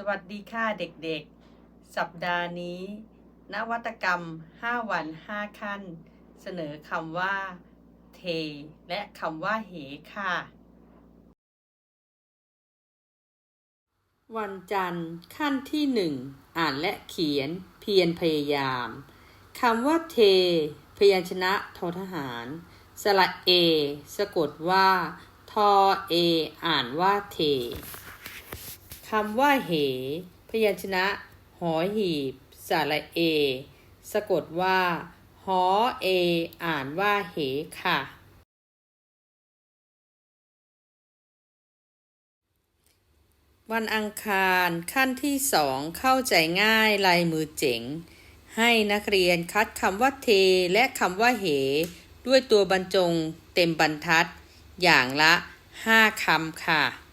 สวัสดีค่ะเด็กๆ สัปดาห์นี้ นวัตกรรม 5 วัน 5 ขั้น เสนอคำว่า เท และคำว่าเหค่ะ วันจันทร์ขั้นที่หนึ่งอ่านและเขียนเพียรพยายามคำว่าเท พยัญชนะทอทหาร สระเอ สะกดว่า ทอเอ อ่านว่าเท คำว่าเห พยัญชนะ หอหีบ สระเอ สะกดว่า หอเอ อ่านว่าเหค่ะ วันอังคารขั้นที่สองเข้าใจง่ายลายมือเจ๋ง ให้นักเรียนคัดคำว่าเทและคำว่าเหด้วยตัวบรรจงเต็มบรรทัด อย่างละห้าคำค่ะ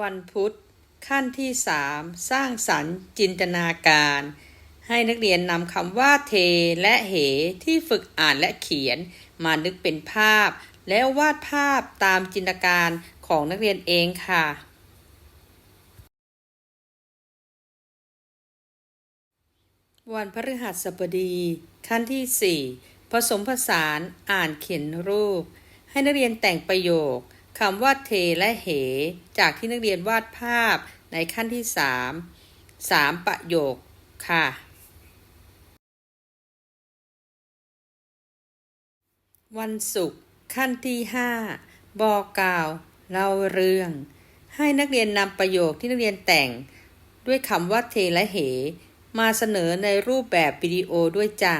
วันพุธ ขั้นที่สามสร้างสรรค์จินตนาการ ให้นักเรียนนำคำว่าเทและเหที่ฝึกอ่านและเขียน มานึกเป็นภาพ แล้ววาดภาพตามจินตนาการของนักเรียนเองค่ะ วันพฤหัสบดี ขั้นที่ 4 ผสมผสานอ่านเขียนรูป ให้นักเรียนแต่งประโยค คำว่าเทและเห จากที่นักเรียนวาดภาพในขั้นที่ 3 3 ประโยคค่ะ วันศุกร์ขั้นที่ 5 บอกกล่าวเล่าเรื่อง ให้นักเรียนนำประโยคที่นักเรียนแต่ง ด้วยคำว่าเทและเห มาเสนอในรูปแบบวิดีโอด้วยจ้ะ